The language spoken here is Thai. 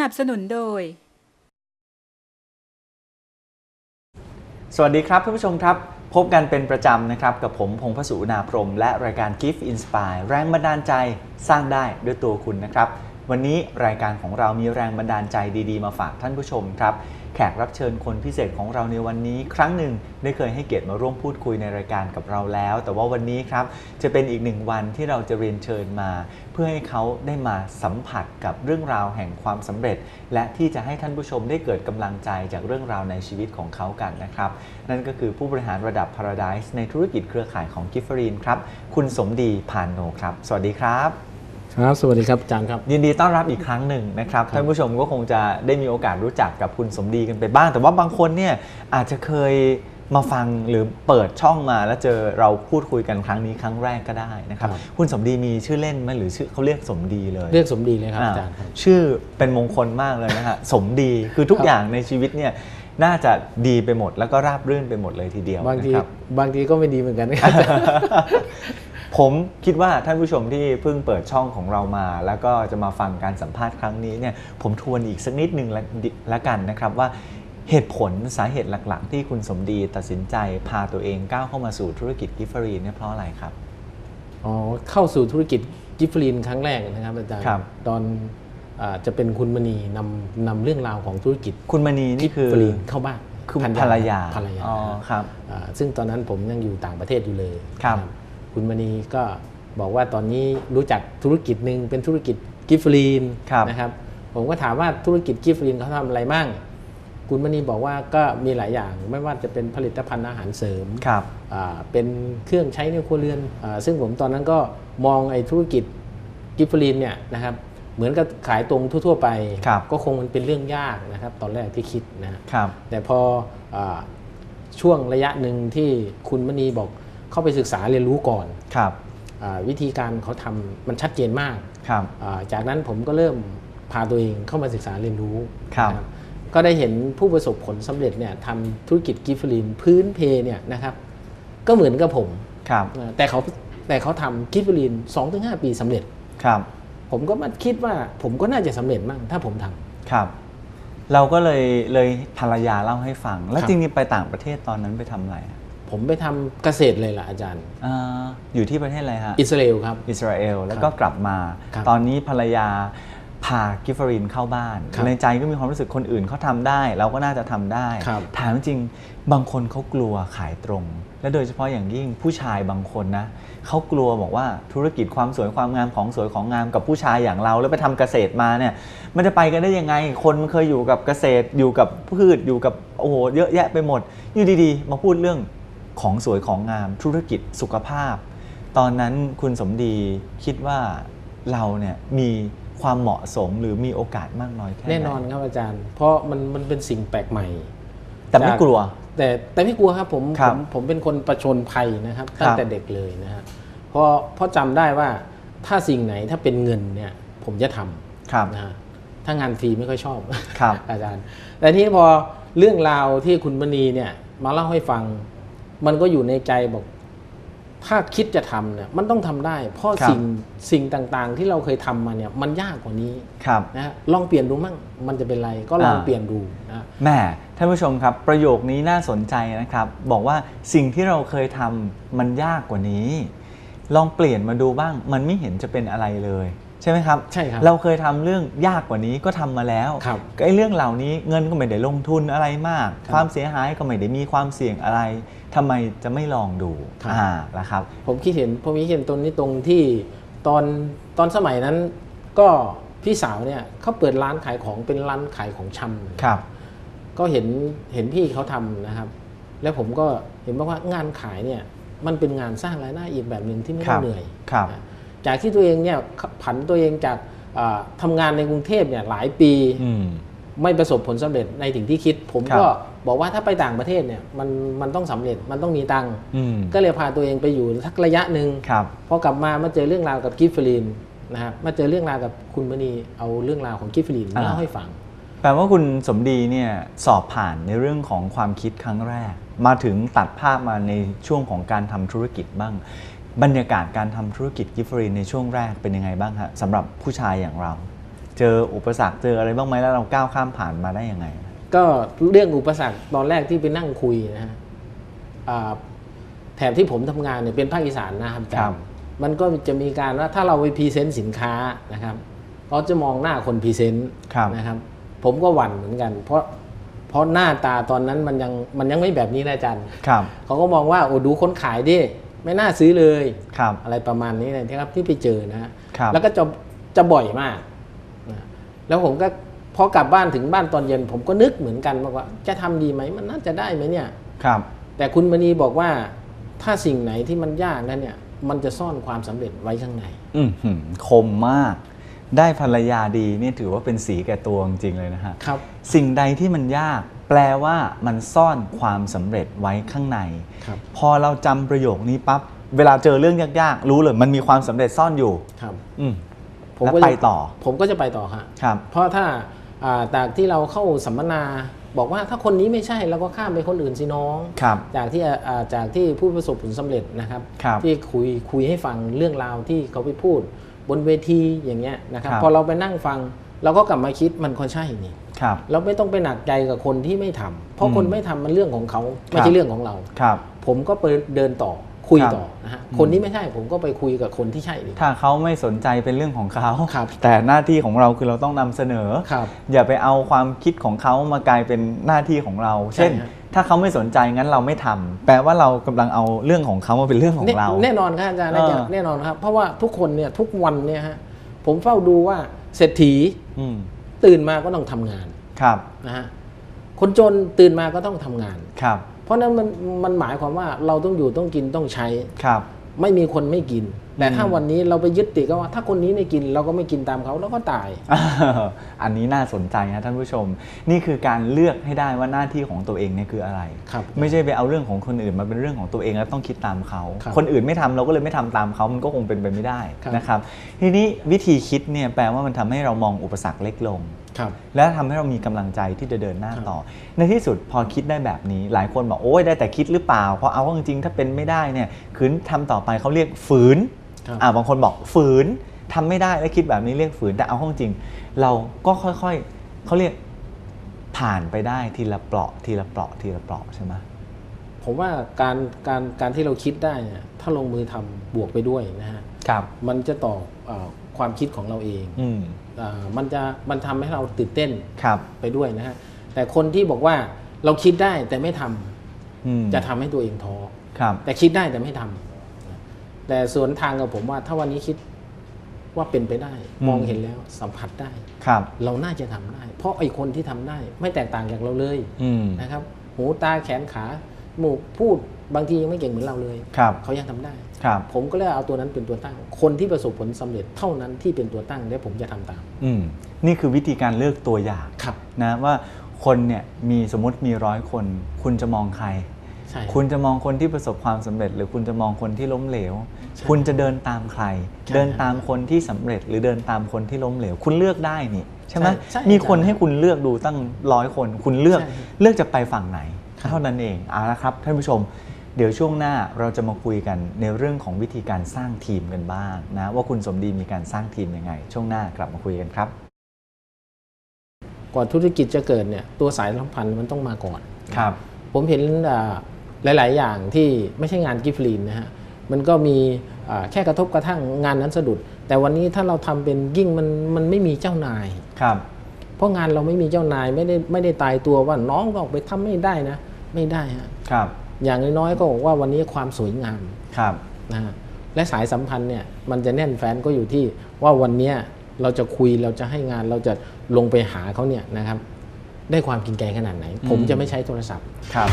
สนับสนุนโดย สวัสดีครับท่านผู้ชมครับ พบกันเป็นประจำนะครับ กับผมพงพสุนาพรม และรายการ Gift Inspire แรงบันดาลใจสร้างได้ด้วยตัวคุณนะครับ วันนี้รายการของเรามีแรงบันดาลใจดี ๆ มาฝากท่านผู้ชมครับ แขกรับเชิญคนพิเศษของเราในวันนี้ ครั้งหนึ่งได้เคยให้เกียรติมาร่วมพูดคุยในรายการกับเราแล้ว แต่ว่าวันนี้ครับจะเป็นอีกหนึ่งวันที่เราจะเรียนเชิญมา เพื่อให้เขาได้มาสัมผัสกับเรื่องราวแห่งความสำเร็จ และที่จะให้ท่านผู้ชมได้เกิดกำลังใจจากเรื่องราวในชีวิตของเขากันนะครับนั่นก็คือผู้บริหารระดับ Paradise ในธุรกิจเครือข่ายของกิฟฟรีนครับคุณสมดีพานโนครับ สวัสดีครับ ครับสวัสดีครับอาจารย์ครับ ยินดีต้อนรับอีกครั้งหนึ่งนะครับท่านผู้ชมก็คงจะได้มีโอกาสรู้จักกับคุณสมดีกันไปบ้าง แต่ว่าบางคนเนี่ยอาจจะเคยมาฟังหรือเปิดช่องมาแล้วเจอเราพูดคุยกันครั้งนี้ครั้งแรกก็ได้นะครับครับคุณสมดีมีชื่อเล่นไหมหรือชื่อเขาเรียกสมดีเลย เรียกสมดีเลยครับอ่าอาจารย์ครับชื่อเป็นมงคลมากเลยนะฮะสมดีคือทุกครับอย่างในชีวิตเนี่ยน่าจะดีไปหมดแล้วก็ราบรื่นไปหมดเลยทีเดียวบางทีนะครับบางทีก็ไม่ดีเหมือนกันนะครับ ผมคิดว่าท่านผู้ชมที่เพิ่งเปิดช่องของเรามา แล้วก็จะมาฟังการสัมภาษณ์ครั้งนี้เนี่ยผมทวนอีกสักนิดหนึ่งละละกันนะครับว่าเหตุผลสาเหตุหลัก ๆ ที่คุณสมดีตัดสินใจพาตัวเองก้าวเข้ามาสู่ธุรกิจกิฟฟรีเนี่ยเพราะอะไรครับอ๋อเข้าสู่ธุรกิจกิฟฟลินครั้งแรกนะครับอาจารย์ครับตอนอาจะเป็นคุณมณีนำนำเรื่องราวของธุรกิจ คุณมณีกินี่ฟคือฟลินเข้าบ้านคือภรรยาภรรยาอ๋อครับอ่าซึ่งตอนนั้นผมยังอยู่ต่างประเทศอยู่เลยครับนะ คุณมณีก็บอกว่าตอนนี้รู้จักธุรกิจหนึ่งเป็นธุรกิจกิฟฟลินครับนะครับผมก็ถามว่าธุรกิจกิฟฟลินเขาทำอะไรมั่งคุณมณีบอกว่าก็มีหลายอย่างไม่ว่าจะเป็นผลิตภัณฑ์อาหารเสริมครับอ่าเป็นเครื่องใช้ในครัวเรือนอาซึ่งผมตอนนั้นก็มองไอ้ธุรกิจกิฟฟลินเนี่ยนะครับเหมือนกับขายตรงทั่ว ๆ ไปครับก็คงมันเป็นเรื่องยากนะครับ ตอนแรกที่คิดนะฮะครับแต่พออาช่วงระยะหนึ่งที่คุณมณีบอก เข้าไปศึกษาเรียนรู้ก่อนครับอาวิธีการเขาทำมันชัดเจนมากครับอ่าจากนั้นผมก็เริ่มพาตัวเองเข้ามาศึกษาเรียนรู้ครับนะก็ได้เห็นผู้ประสบผลสำเร็จเนี่ยทำธุรกิจกิฟฟลินพื้นเพเนี่ยนะครับ ก็เหมือนกับผมครับนะแต่เขาแต่เขาทำกิฟฟลิน2-5ปีสำเร็จครับ ผมก็มาคิดว่าผมก็น่าจะสำเร็จมั่งถ้าผมทำครับ เราก็เลยเลยภรรยาเล่าให้ฟัง แล้วครับจริงๆไปต่างประเทศตอนนั้นไปทำอะไรอะ ผมไปทำเกษตรเลยล่ะอาจารย์อ่าอยู่ที่ประเทศอะไรฮะ อิสราเอลครับ อิสราเอล แล้วก็กลับมาครับตอนนี้ภรรยาพากิฟฟรินเข้าบ้านครับในใจก็มีความรู้สึกคนอื่นเขาทำได้ เราก็น่าจะทำได้ครับถามจริงๆบางคนเขากลัวขายตรง และโดยเฉพาะอย่างยิ่งผู้ชายบางคนนะเขากลัวบอกว่าธุรกิจความสวยความงามของสวยของงามกับผู้ชายอย่างเรา แล้วไปทำเกษตรมาเนี่ยมันจะไปกันได้ยังไง คนเคยอยู่กับเกษตรอยู่กับพืชอยู่กับโอ้โหเยอะแยะไปหมดอยู่ดีๆ มาพูดเรื่อง ของสวยของงามธุรกิจสุขภาพ ตอนนั้นคุณสมดีคิดว่าเราเนี่ยมีความเหมาะสมหรือมีโอกาสมากน้อยแค่ไหนแน่นอนครับอาจารย์ เพราะมันมันเป็นสิ่งแปลกใหม่ แต่ไม่กลัว แต่แต่ไม่กลัวครับผมครัผบมผมเป็นคนประชนภัยนะครับครับตั้งแต่เด็กเลยนะฮะเพราะเพราะจำได้ว่าถ้าสิ่งไหนถ้าเป็นเงินเนี่ยผมจะทครับำนะฮะถ้างานฟรีไม่ค่อยชอบครับอาจารย์ แต่ที่พอเรื่องราวที่คุณมณีเนี่ยมาเล่าให้ฟัง มันก็อยู่ในใจบอก ถ้าคิดจะทำเนี่ยมันต้องทำได้ เพราะครับสิ่งสิ่งต่างๆ ที่เราเคยทำมาเนี่ยมันยากกว่านี้ครับนะฮะลองเปลี่ยนดูมั่งมันจะเป็นไรก็ลองอ่าเปลี่ยนดูนะแหม่ท่านผู้ชมครับ ประโยคนี้น่าสนใจนะครับ บอกว่าสิ่งที่เราเคยทำมันยากกว่านี้ ลองเปลี่ยนมาดูบ้าง มันไม่เห็นจะเป็นอะไรเลยใช่ไหมครับใช่ครับ เราเคยทำเรื่องยากกว่านี้ก็ทำมาแล้วครับไอ้เรื่องเหล่านี้เงินก็ไม่ได้ลงทุนอะไรมากครับความเสียหายก็ไม่ได้มีความเสี่ยงอะไร ทำไมจะไม่ลองดูครับ อ่าละครับ ผมคิดเห็นผมคิดเห็นตรงนี้ตรงที่ตอนตอนสมัยนั้นก็พี่สาวเนี่ยเขาเปิดร้านขายของเป็นร้านขายของชำครับ ก็เห็นเห็นพี่เขาทำนะครับ แล้วผมก็เห็นบอกว่างานขายเนี่ยมันเป็นงานสร้างรายได้อีกแบบหนึ่งที่ไม่ครัต้อบงเหนื่อย ครับนะจากที่ตัวเองเนี่ยผันตัวเองจากอ่าทำงานในกรุงเทพเนี่ยหลายปี อืม ไม่ประสบผลสำเร็จในสิ่งที่คิด ผมครับก็บอกว่าถ้าไปต่างประเทศเนี่ยมันมันต้องสำเร็จมันต้องมีตังค์อืมก็เลยพาตัวเองไปอยู่สักระยะหนึ่งครับพอกลับมามาเจอเรื่องราวกับกิฟฟลินนะครับมาเจอเรื่องราวกับคุณมณีเอาเรื่องราวของกิฟฟลินมาอ่าเล่าให้ฟังแปลว่าคุณสมดีเนี่ยสอบผ่านในเรื่องของความคิดครั้งแรก มาถึงตัดภาพมาในช่วงของการทำธุรกิจบ้าง บรรยากาศการทำธุรกิจกิฟฟรีในช่วงแรกเป็นยังไงบ้างฮะสำหรับผู้ชายอย่างเราท เจออุปสรรคเจออะไรบ้างไหมแล้วเราก้าวข้ามผ่านมาได้ยังไง ก็เรื่องอุปสรรคตอนแรกที่ไปนั่งคุยนะฮะอ่าแถบที่ผมทำงานเนี่ยเป็นภาคอีสานนะครับอาจาครัรบย์มันก็จะมีการว่าถ้าเราไปพรีเซนต์สินค้านะครับเขาจะมองหน้าคนพรีเซนต์ครับนะครับ ผมก็หวั่นเหมือนกัน เพราะเพราะหน้าตาตอนนั้นมันยังมันยังไม่แบบนี้นะอาจารย์ครับเขาก็มองว่าโอ้ดูคนขายดิไม่น่าซื้อเลยครับอะไรประมาณนี้เลยนะครับที่ไปเจอนะฮะครับแล้วก็จะจะบ่อยมากนะ แล้วผมก็พอกลับบ้านถึงบ้านตอนเย็น ผมก็นึกเหมือนกันบอกว่า จะทำดีไหมมันน่าจะได้ไหมเนี่ยครับ แต่คุณมณีบอกว่าถ้าสิ่งไหนที่มันยากนั้นเนี่ย มันจะซ่อนความสำเร็จไว้ข้างใน อือหือคมมาก ได้ภรรยาดีนี่ถือว่าเป็นสีแก่ตัวจริงๆเลยนะฮะครับ สิ่งใดที่มันยาก แปลว่ามันซ่อนความสำเร็จไว้ข้างในครับพอเราจำประโยคนี้ปั๊บเวลาเจอเรื่องยากๆ รู้เลย มันมีความสำเร็จซ่อนอยู่ครับ อืม ผมแล้วก็ไปจะต่อ ผมก็จะไปต่อฮะครับ เพราะถ้าอ่าจากที่เราเข้าสัมมนาบอกว่าถ้าคนนี้ไม่ใช่เราก็ข้ามไปคนอื่นสิน้องครับจากที่อ่าจากที่ผู้ประสบผลสำเร็จนะครับครับที่คุยคุยให้ฟังเรื่องราวที่เขาไปพูด บนเวทีอย่างเงี้ยนะครับครับพอเราไปนั่งฟังเราก็กลับมาคิดมันก็ใช่นี่ครับเราไม่ต้องไปหนักใจกับคนที่ไม่ทำเพอืราะมคนไม่ทำมันเรื่องของเขาไม่ครัใช่บเรื่องของเราครับผมก็ไปเดินต่อ คุยครับต่อนะฮะอืมคนที่ไม่ใช่ผมก็ไปคุยกับคนที่ใช่ดี ถ้าเขาไม่สนใจเป็นเรื่องของเขา ครับแต่หน้าที่ของเราคือเราต้องนำเสนอ ครับอย่าไปเอาความคิดของเขามากลายเป็นหน้าที่ของเรา ใช่เช่น ฮะ ถ้าเขาไม่สนใจงั้นเราไม่ทำแปลว่าเรากำลังเอาเรื่องของเขามาเป็นเรื่องของแน่เราแน่นอนครับอาจารย์เออแน่นอนครับ เพราะว่าทุกคนเนี่ยทุกวันเนี่ยฮะผมเฝ้าดูว่าเศรษฐีอืมตื่นมาก็ต้องทำงานครับนะฮะคนจนตื่นมาก็ต้องทำงาน ครับเพ ราะฉะนั้นมันมันหมายความว่าเราต้องอยู่ต้องกินต้องใช้ครับไม่มีคนไม่กิน แต่ถ้าอืมวันนี้เราไปยึดติดก็ว่า ถ้าคนนี้ไม่กินเราก็ไม่กินตามเขาแล้วก็ตาย อันนี้น่าสนใจนะท่านผู้ชม นี่คือการเลือกให้ได้ว่าหน้าที่ของตัวเองเนี่ยคืออะไรครับไม่ใช่ไปเอาเรื่องของคนอื่นมาเป็นเรื่องของตัวเองแล้วต้องคิดตามเขาครับคนอื่นไม่ทำเราก็เลยไม่ทำตามเขามันก็คงเป็นไปไม่ได้ครับนะครับ ทีนี้วิธีคิดเนี่ยแปลว่ามันทำให้เรามองอุปสรรคเล็กลงครับ และทำให้เรามีกำลังใจที่จะเดินหน้าครับต่อ ในที่สุดพอคิดได้แบบนี้ หลายคนบอกโอ้ยได้แต่คิดหรือเปล่าเพราะเอาเข้าจริงๆถ้าเป็นไม่ได้เนี่ยคืนทำต่อไปเขาเรียกฝืนครับอ่าบางคนบอกฝืนทำไม่ได้แล้วคิดแบบนี้เรียกฝืนแต่เอาเข้าจริง เราก็ค่อยๆเขาเรียกผ่านไปได้ทีละเปราะทีละเปราะทีละเปราะใช่ไหมผมว่าการการการที่เราคิดได้เนี่ยถ้าลงมือทำบวกไปด้วยนะฮะครับ มันจะต่อเออความคิดของเราเองอืมอ่ามันจะมันทำให้เราตื่นเต้นครับไปด้วยนะฮะแต่คนที่บอกว่าเราคิดได้แต่ไม่ทำอืมจะทำให้ตัวเองท้อครับแต่คิดได้แต่ไม่ทำแต่สวนทางกับผมว่า ถ้าวันนี้คิดว่าเป็นไปได้อืมมองเห็นแล้วสัมผัสได้ครับ เราน่าจะทำได้ เพราะไอ้คนที่ทำได้ ไม่แตกต่างจากเราเลยอืมนะครับ หูตาแขนขาหมูกพูด บางทียังไม่เก่งเหมือนเราเลย ครับเขายังทำได้ ครับผมก็เลยเอาตัวนั้นเป็นตัวตั้ง คนที่ประสบผลสำเร็จเท่านั้นที่เป็นตัวตั้งและผมจะทำตาม อืมนี่คือวิธีการเลือกตัวอย่างครับนะว่าคนเนี่ยมีสมมติมีร้อยคน คุณจะมองใครใช่คุณจะมองคนที่ประสบความสำเร็จ หรือคุณจะมองคนที่ล้มเหลวใช่คุณจะเดินตามใครใช่เดินตามคนที่สำเร็จ หรือเดินตามคนที่ล้มเหลว คุณเลือกได้นี่ใช่ไหมใช่ใช่มีคนใช่ให้คุณเลือกดูตั้งร้อยคน คุณเลือกใช่เลือกจะไปฝั่งไหนครับเท่านั้นเองเอาละครับท่านผู้ชม เดี๋ยวช่วงหน้าเราจะมาคุยกันในเรื่องของวิธีการสร้างทีมกันบ้างนะว่าคุณสมดีมีการสร้างทีมยังไง ช่วงหน้ากลับมาคุยกันครับ ก่อนธุรกิจจะเกิดเนี่ยตัวสายสัมพันธ์มันต้องมาก่อน ครับ ผมเห็นอ่าหลาย ๆ อย่างที่ไม่ใช่งานกิฟต์ลีนนะฮะมันก็มีอ่าแค่กระทบกระทั่งงานนั้นสะดุด แต่วันนี้ถ้าเราทำเป็นยิ่งมันมันไม่มีเจ้านายครับ เพราะงานเราไม่มีเจ้านายไม่ได้ไม่ได้ตายตัวว่าน้องก็ออกไปทำไม่ได้นะ ไม่ได้ฮะครับ อย่างน้อยๆก็บอกว่าวันนี้ความสวยงามครับนะฮะและสายสัมพันธ์เนี่ยมันจะแน่นแฟนก็อยู่ที่ว่าวันเนี้ยเราจะคุยเราจะให้งานเราจะลงไปหาเขาเนี่ยนะครับ ได้ความกินใจขนาดไหน ผมจะไม่ใช้โทรศัพท์ครับ